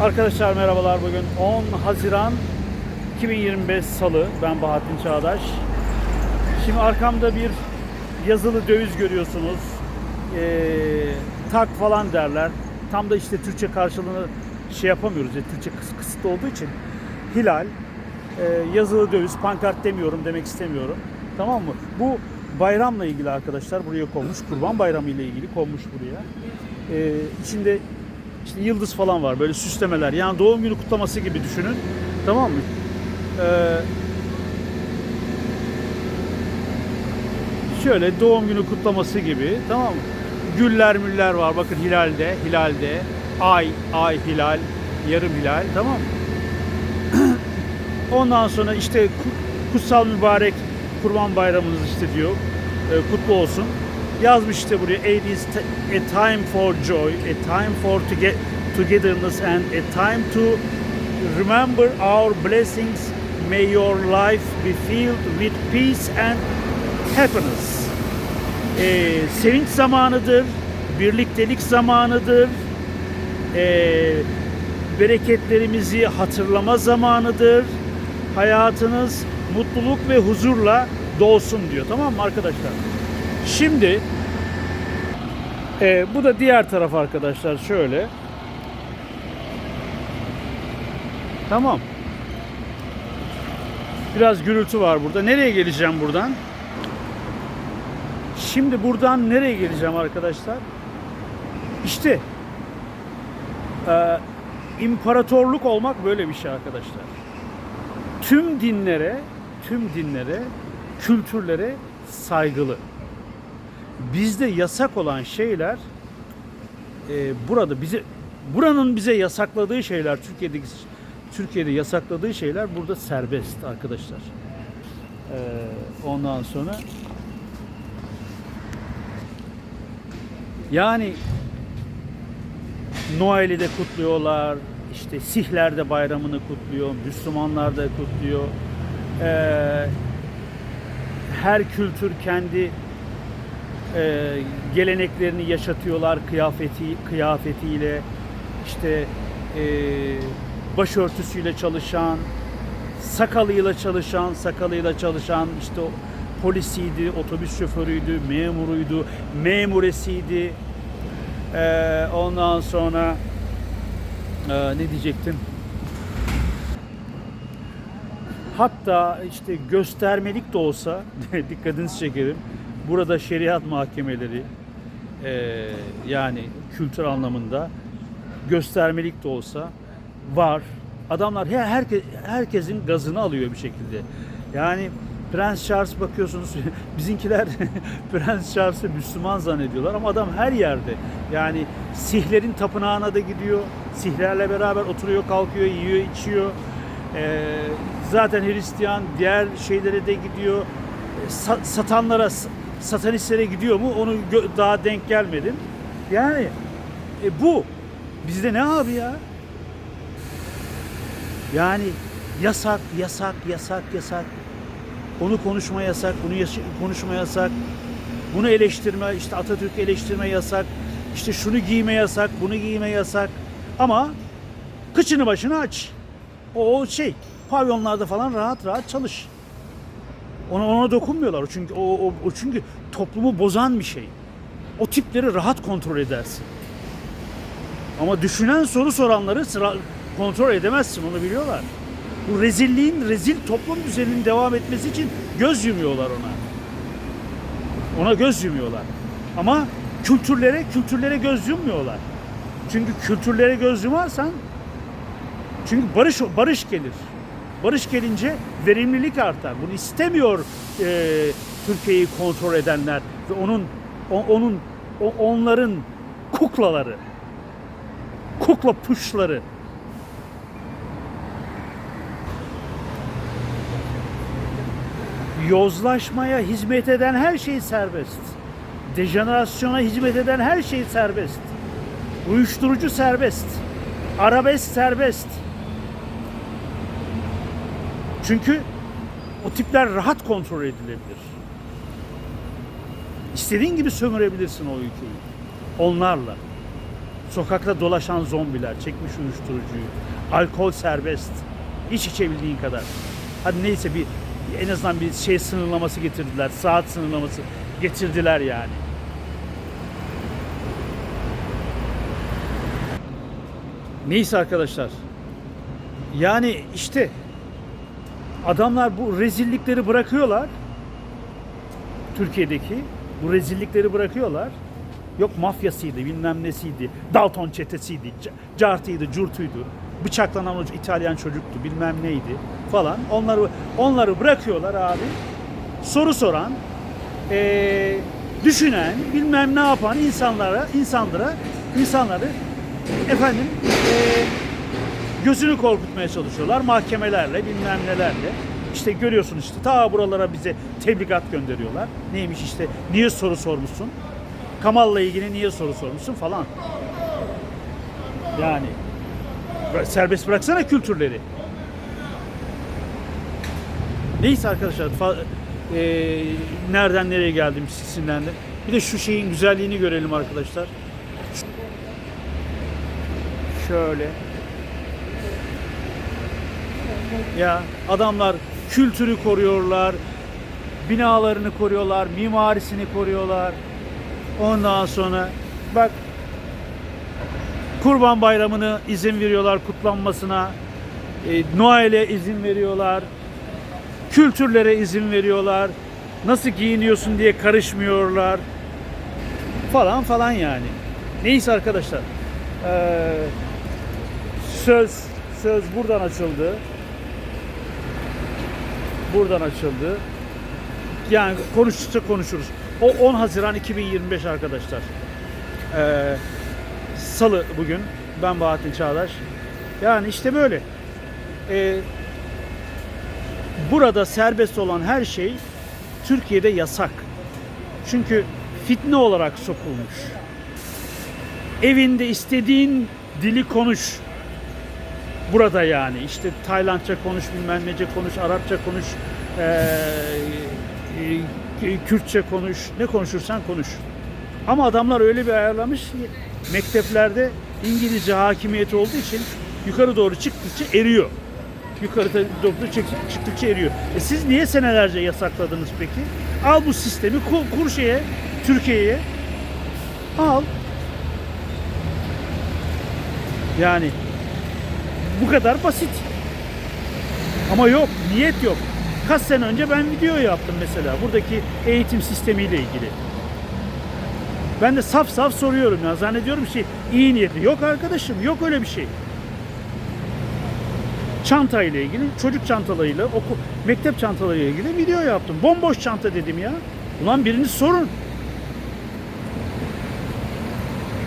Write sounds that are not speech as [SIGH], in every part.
Arkadaşlar merhabalar bugün 10 Haziran 2025 Salı. Ben Bahattin Çağdaş. Şimdi arkamda bir yazılı döviz görüyorsunuz. Ee, tak falan derler. Tam da işte Türkçe karşılığını şey yapamıyoruz. Ya Türkçe kıs- kısıtlı olduğu için hilal ee, yazılı döviz pankart demiyorum demek istemiyorum. Tamam mı? Bu bayramla ilgili arkadaşlar buraya konmuş. Kurban bayramı ile ilgili konmuş buraya. Ee, içinde işte yıldız falan var böyle süslemeler yani doğum günü kutlaması gibi düşünün tamam mı? Ee, şöyle doğum günü kutlaması gibi tamam mı? Güller müller var bakın hilalde hilalde ay ay hilal yarım hilal tamam mı? [CLEARS THROAT] Ondan sonra işte ku- kutsal mübarek kurban bayramınız işte diyor. E, kutlu olsun. Yazmış işte buraya it is a time for joy, a time for toge- togetherness and a time to remember our blessings. May your life be filled with peace and happiness. E, sevinç zamanıdır, birliktelik zamanıdır. E, bereketlerimizi hatırlama zamanıdır. Hayatınız mutluluk ve huzurla dolsun diyor. Tamam mı arkadaşlar? Şimdi e, bu da diğer taraf arkadaşlar şöyle. Tamam. Biraz gürültü var burada. Nereye geleceğim buradan? Şimdi buradan nereye geleceğim arkadaşlar? İşte ee, imparatorluk olmak böyle bir şey arkadaşlar. Tüm dinlere, tüm dinlere, kültürlere saygılı. Bizde yasak olan şeyler e, burada bize buranın bize yasakladığı şeyler Türkiye'deki Türkiye'de yasakladığı şeyler burada serbest arkadaşlar. Ee, ondan sonra yani Noel'i de kutluyorlar. İşte Sihler de bayramını kutluyor. Müslümanlar da kutluyor. Ee, her kültür kendi e, geleneklerini yaşatıyorlar kıyafeti kıyafetiyle işte e, başörtüsüyle çalışan sakalıyla çalışan sakalıyla çalışan işte polisiydi otobüs şoförüydü memuruydu memuresiydi ee, ondan sonra e, ne diyecektim? Hatta işte göstermelik de olsa [LAUGHS] dikkatinizi çekerim. Burada şeriat mahkemeleri e, yani kültür anlamında göstermelik de olsa var. Adamlar her herke, herkesin gazını alıyor bir şekilde. Yani Prens Charles bakıyorsunuz [LAUGHS] bizimkiler [LAUGHS] Prens Charles'ı Müslüman zannediyorlar ama adam her yerde. Yani Sihlerin tapınağına da gidiyor. Sihlerle beraber oturuyor, kalkıyor, yiyor, içiyor. Ee, zaten Hristiyan diğer şeylere de gidiyor. Ee, sa- satanlara, satanistlere gidiyor mu onu daha denk gelmedim. Yani e, bu bizde ne abi ya? Yani yasak, yasak, yasak, yasak. Onu konuşma yasak, bunu yaş- konuşma yasak. Bunu eleştirme, işte Atatürk eleştirme yasak. İşte şunu giyme yasak, bunu giyme yasak. Ama kıçını başını aç. O şey, pavyonlarda falan rahat rahat çalış. Ona ona dokunmuyorlar. Çünkü o, o, o çünkü toplumu bozan bir şey. O tipleri rahat kontrol edersin. Ama düşünen soru soranları sıra kontrol edemezsin onu biliyorlar. Bu rezilliğin, rezil toplum düzeninin devam etmesi için göz yumuyorlar ona. Ona göz yumuyorlar. Ama kültürlere, kültürlere göz yummuyorlar. Çünkü kültürlere göz yumarsan çünkü barış barış gelir. Barış gelince verimlilik artar. Bunu istemiyor e, Türkiye'yi kontrol edenler ve onun o- onun o- onların kuklaları. Kukla puşları. Yozlaşmaya hizmet eden her şey serbest. Dejenerasyona hizmet eden her şey serbest. Uyuşturucu serbest. Arabesk serbest. Çünkü o tipler rahat kontrol edilebilir. İstediğin gibi sömürebilirsin o ülkeyi. Onlarla. Sokakta dolaşan zombiler, çekmiş uyuşturucuyu. Alkol serbest. İç içebildiğin kadar. Hadi neyse bir en azından bir şey sınırlaması getirdiler. Saat sınırlaması getirdiler yani. Neyse arkadaşlar. Yani işte adamlar bu rezillikleri bırakıyorlar. Türkiye'deki bu rezillikleri bırakıyorlar. Yok mafyasıydı, bilmem nesiydi, Dalton çetesiydi, ca- cartıydı, curtuydu, bıçaklanan o İtalyan çocuktu, bilmem neydi falan. Onları onları bırakıyorlar abi. Soru soran, eee, düşünen, bilmem ne yapan insanlara, insanlara, insanları efendim eee, gözünü korkutmaya çalışıyorlar mahkemelerle, bilmem nelerle. İşte görüyorsun işte ta buralara bize tebligat gönderiyorlar. Neymiş işte niye soru sormuşsun? Kamal'la ilgili niye soru sormuşsun falan. Yani serbest bıraksana kültürleri. Neyse arkadaşlar eee, nereden nereye geldim sinirlendim. Bir de şu şeyin güzelliğini görelim arkadaşlar. Şöyle. Ya adamlar kültürü koruyorlar, binalarını koruyorlar, mimarisini koruyorlar. Ondan sonra bak Kurban Bayramı'nı izin veriyorlar kutlanmasına. E, Noel'e izin veriyorlar. Kültürlere izin veriyorlar. Nasıl giyiniyorsun diye karışmıyorlar. Falan falan yani. Neyse arkadaşlar. Ee, söz söz buradan açıldı. Buradan açıldı. Yani konuştukça konuşuruz. O 10 Haziran 2025 arkadaşlar. Ee, Salı bugün. Ben Bahattin Çağdaş. Yani işte böyle. Ee, burada serbest olan her şey Türkiye'de yasak. Çünkü fitne olarak sokulmuş. Evinde istediğin dili konuş. Burada yani işte Taylandça konuş, bilmem nece konuş, Arapça konuş, eee, e, Kürtçe konuş, ne konuşursan konuş. Ama adamlar öyle bir ayarlamış ki mekteplerde İngilizce hakimiyeti olduğu için yukarı doğru çıktıkça eriyor. Yukarı doğru çık- çıktıkça eriyor. E siz niye senelerce yasakladınız peki? Al bu sistemi kur, kur şeye, Türkiye'ye. Al. Yani bu kadar basit. Ama yok, niyet yok. Kaç sene önce ben video yaptım mesela buradaki eğitim sistemiyle ilgili. Ben de saf saf soruyorum ya zannediyorum şey iyi niyetli. Yok arkadaşım yok öyle bir şey. Çanta ile ilgili çocuk çantalarıyla oku, mektep çantalarıyla ilgili video yaptım. Bomboş çanta dedim ya. Ulan birini sorun.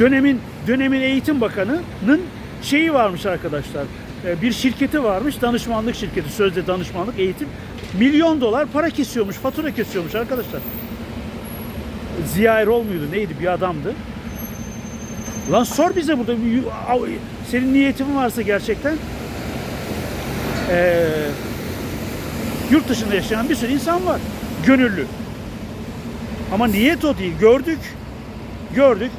Dönemin dönemin eğitim bakanının şeyi varmış arkadaşlar. Ee, Bir şirketi varmış, danışmanlık şirketi, sözde danışmanlık eğitim. Milyon dolar para kesiyormuş, fatura kesiyormuş arkadaşlar. Ziya Erol muydu neydi bir adamdı. Lan sor bize burada senin niyetin varsa gerçekten ee, yurt dışında yaşayan bir sürü insan var. Gönüllü. Ama niyet o değil. Gördük. Gördük.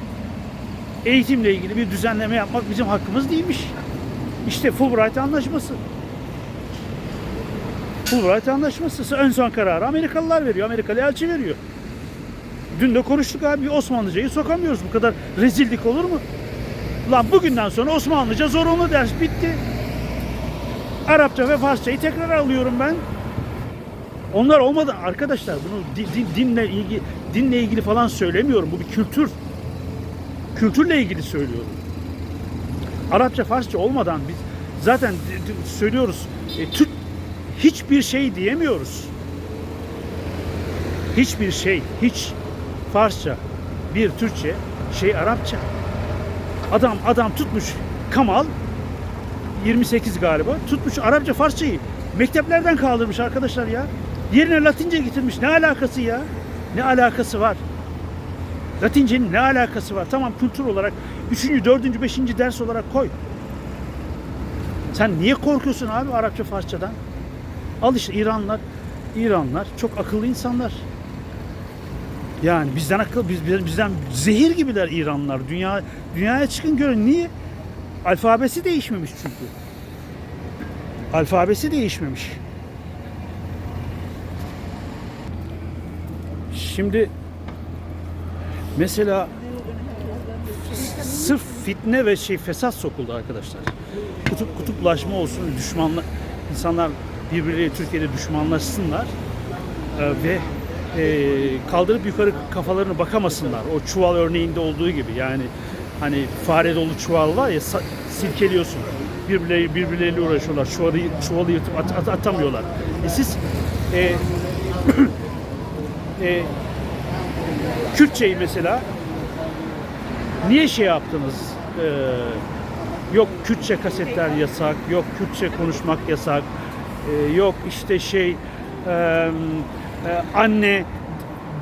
Eğitimle ilgili bir düzenleme yapmak bizim hakkımız değilmiş. İşte Fulbright Anlaşması. Fulbright Anlaşması. Ön son kararı Amerikalılar veriyor. Amerikalı elçi veriyor. Dün de konuştuk abi Osmanlıcayı sokamıyoruz. Bu kadar rezillik olur mu? Lan bugünden sonra Osmanlıca zorunlu ders bitti. Arapça ve Farsçayı tekrar alıyorum ben. Onlar olmadı arkadaşlar bunu di- di- dinle ilgili dinle ilgili falan söylemiyorum. Bu bir kültür. Kültürle ilgili söylüyorum. Arapça, Farsça olmadan biz zaten söylüyoruz. E, Türk hiçbir şey diyemiyoruz. Hiçbir şey, hiç Farsça, bir Türkçe, şey Arapça. Adam adam tutmuş Kamal 28 galiba. Tutmuş Arapça Farsçayı mekteplerden kaldırmış arkadaşlar ya. Yerine Latince getirmiş. Ne alakası ya? Ne alakası var? Latincenin ne alakası var? Tamam kültür olarak 3. 4. 5. ders olarak koy. Sen niye korkuyorsun abi Arapça Farsçadan? Al işte İranlar, İranlar çok akıllı insanlar. Yani bizden akıl biz, biz- bizden zehir gibiler İranlılar. Dünya dünyaya çıkın görün niye? Alfabesi değişmemiş çünkü. Alfabesi değişmemiş. Şimdi mesela sırf fitne ve şey fesat sokuldu arkadaşlar. Kutup kutuplaşma olsun, düşmanla insanlar birbirleriyle Türkiye'de düşmanlaşsınlar Ee, ve e, kaldırıp yukarı kafalarını bakamasınlar. O çuval örneğinde olduğu gibi yani hani fare dolu çuval var ya silkeliyorsun. Birbirleri birbirleriyle uğraşıyorlar. Çuvalı, çuvalı yırtıp at- at- atamıyorlar. E siz e, [CLEARS THROAT] e, Kürtçeyi mesela niye şey yaptınız? Ee, yok Kürtçe kasetler yasak, yok Kürtçe konuşmak yasak, ee, yok işte şey e, anne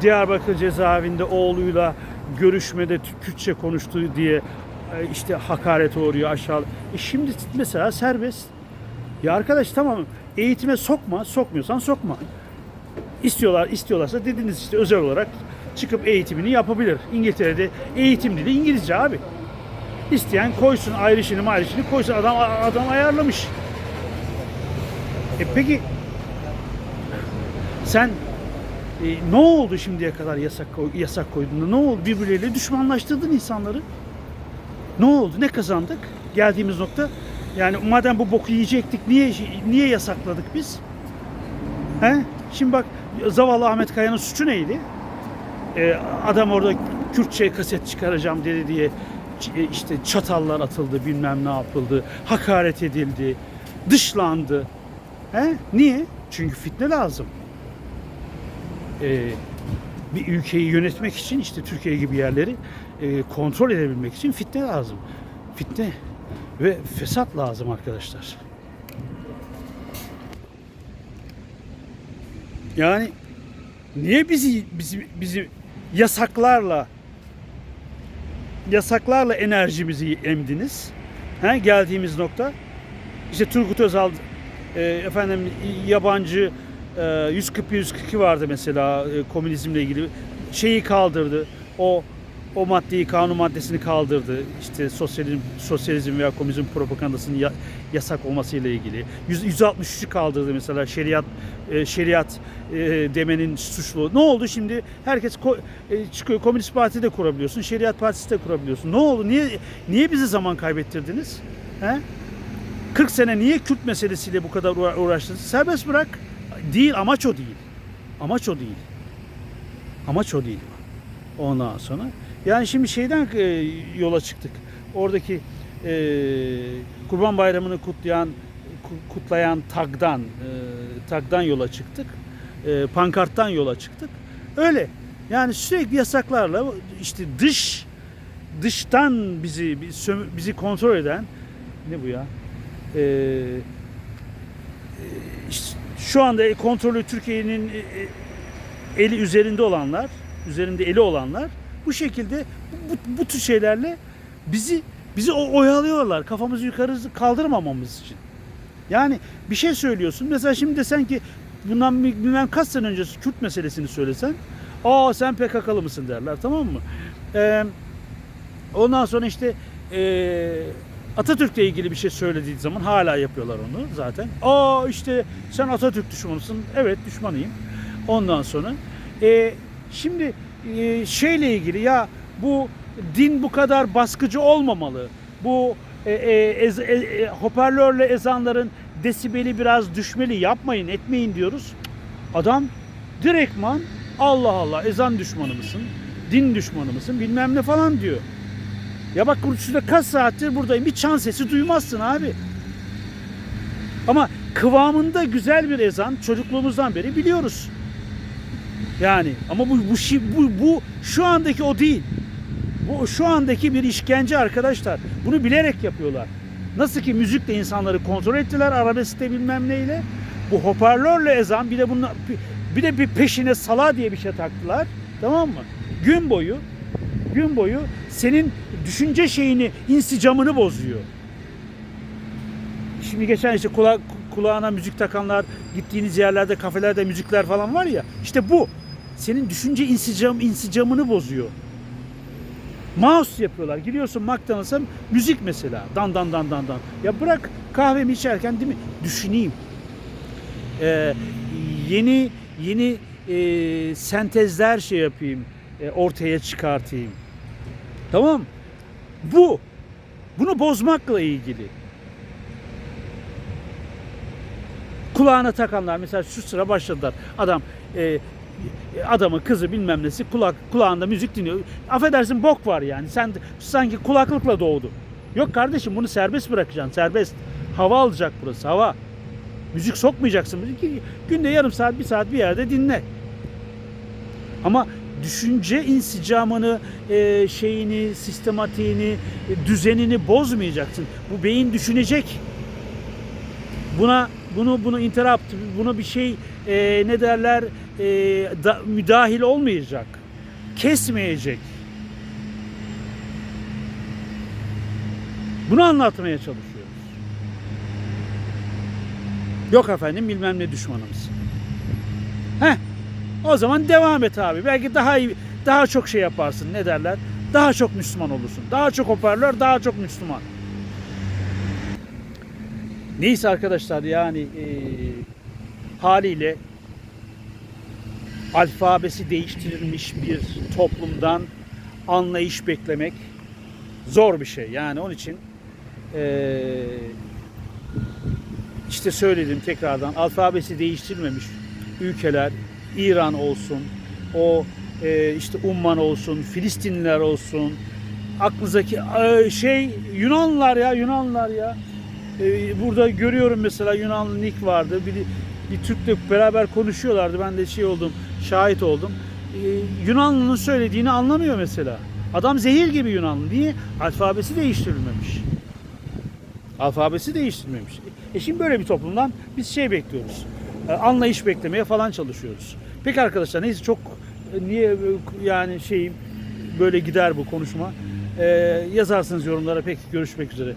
Diyarbakır cezaevinde oğluyla görüşmede Kürtçe konuştu diye e, işte hakaret uğruyor aşağı. E şimdi mesela serbest. Ya arkadaş tamam eğitime sokma, sokmuyorsan sokma. İstiyorlar, istiyorlarsa dediniz işte özel olarak çıkıp eğitimini yapabilir. İngiltere'de eğitim dili İngilizce abi. İsteyen koysun ayrışını mayrışını koysun adam adam ayarlamış. E peki sen e, ne oldu şimdiye kadar yasak yasak koyduğunda? Ne oldu? Birbirleriyle düşmanlaştırdın insanları. Ne oldu? Ne kazandık? Geldiğimiz nokta yani madem bu boku yiyecektik niye niye yasakladık biz? He? Şimdi bak zavallı Ahmet Kaya'nın suçu neydi? Ee, adam orada Kürtçe kaset çıkaracağım dedi diye e, işte çatallar atıldı bilmem ne yapıldı. Hakaret edildi. Dışlandı. He? Niye? Çünkü fitne lazım. Ee, bir ülkeyi yönetmek için işte Türkiye gibi yerleri e, kontrol edebilmek için fitne lazım. Fitne ve fesat lazım arkadaşlar. Yani niye bizi bizi bizi yasaklarla yasaklarla enerjimizi emdiniz? He, geldiğimiz nokta. İşte Turgut Özal e, efendim yabancı e, 140 142 vardı mesela e, komünizmle ilgili şeyi kaldırdı. O o maddeyi kanun maddesini kaldırdı. İşte sosyalizm sosyalizm veya komünizm propagandasının ya- yasak olmasıyla ilgili. 100, 163'ü kaldırdı mesela şeriat e, şeriat e, demenin suçlu. Ne oldu şimdi? Herkes ko- e, çıkıyor Komünist Parti de kurabiliyorsun, Şeriat Partisi de kurabiliyorsun. Ne oldu? Niye niye bizi zaman kaybettirdiniz? He? 40 sene niye Kürt meselesiyle bu kadar uğra- uğraştınız? Serbest bırak. Değil, amaç o değil. Amaç o değil. Amaç o değil. Ondan sonra. Yani şimdi şeyden e, yola çıktık. Oradaki e, Kurban Bayramı'nı kutlayan ku- kutlayan tagdan e, tagdan yola çıktık. E, pankarttan yola çıktık. Öyle. Yani sürekli yasaklarla işte dış dıştan bizi bizi kontrol eden ne bu ya? E, e, işte şu anda kontrolü Türkiye'nin e, e, eli üzerinde olanlar, üzerinde eli olanlar bu şekilde bu, bu tür şeylerle bizi bizi oyalıyorlar. Kafamızı yukarı kaldırmamamız için. Yani bir şey söylüyorsun. Mesela şimdi desen ki bundan bilmem kaç sene önce Kürt meselesini söylesen aa sen PKK'lı mısın derler tamam mı? Ee, ondan sonra işte ee, Atatürk'le ilgili bir şey söylediği zaman hala yapıyorlar onu zaten. Aa işte sen Atatürk düşmanısın. Evet düşmanıyım. Ondan sonra ee, şimdi ee, şeyle ilgili ya bu din bu kadar baskıcı olmamalı. Bu e, e, e, e, hoparlörle ezanların desibeli biraz düşmeli yapmayın etmeyin diyoruz. Adam direktman Allah Allah ezan düşmanı mısın? Din düşmanı mısın? Bilmem ne falan diyor. Ya bak şurada kaç saattir buradayım. Bir çan sesi duymazsın abi. Ama kıvamında güzel bir ezan çocukluğumuzdan beri biliyoruz. Yani ama bu bu bu, bu şu andaki o değil. Bu şu andaki bir işkence arkadaşlar. Bunu bilerek yapıyorlar. Nasıl ki müzikle insanları kontrol ettiler arabeskte bilmem neyle. Bu hoparlörle ezan bir de bunlar bir de bir peşine sala diye bir şey taktılar. Tamam mı? Gün boyu gün boyu senin düşünce şeyini, insicamını bozuyor. Şimdi geçen işte kula, kulağına müzik takanlar, gittiğiniz yerlerde, kafelerde müzikler falan var ya. İşte bu. Senin düşünce insicam insicamını bozuyor. Mouse yapıyorlar. Gidiyorsun McDonald's'a müzik mesela. Dan dan dan dan dan. Ya bırak kahvemi içerken değil mi? Düşüneyim. Ee, yeni yeni e, sentezler şey yapayım. e, ortaya çıkartayım. Tamam. Bu. Bunu bozmakla ilgili. Kulağına takanlar mesela şu sıra başladılar. Adam e, adamı kızı bilmem nesi kulak kulağında müzik dinliyor. Affedersin bok var yani. Sen sanki kulaklıkla doğdu. Yok kardeşim bunu serbest bırakacaksın. Serbest. Hava alacak burası. Hava. Müzik sokmayacaksın. Müzik günde yarım saat, bir saat bir yerde dinle. Ama düşünce insicamını, e, şeyini, sistematiğini, e, düzenini bozmayacaksın. Bu beyin düşünecek. Buna bunu bunu interrupt, buna bir şey e, ne derler e, da, müdahil olmayacak. Kesmeyecek. Bunu anlatmaya çalışıyoruz. Yok efendim bilmem ne düşmanımız. Heh. O zaman devam et abi. Belki daha iyi, daha çok şey yaparsın. Ne derler? Daha çok Müslüman olursun. Daha çok hoparlör, daha çok Müslüman. Neyse arkadaşlar yani e, haliyle alfabesi değiştirilmiş bir toplumdan anlayış beklemek zor bir şey. Yani onun için e, işte söyledim tekrardan alfabesi değiştirilmemiş ülkeler İran olsun, o e, işte Umman olsun, Filistinliler olsun, aklınızdaki şey Yunanlılar ya Yunanlılar ya. Burada görüyorum mesela Yunanlı Nick vardı. Bir, bir Türk'le beraber konuşuyorlardı. Ben de şey oldum, şahit oldum. E, Yunanlı'nın söylediğini anlamıyor mesela. Adam zehir gibi Yunanlı. Niye? Alfabesi değiştirilmemiş. Alfabesi değiştirilmemiş. E şimdi böyle bir toplumdan biz şey bekliyoruz. E, anlayış beklemeye falan çalışıyoruz. Peki arkadaşlar neyse çok e, niye e, yani şeyim böyle gider bu konuşma. E, yazarsınız yorumlara. Peki görüşmek üzere.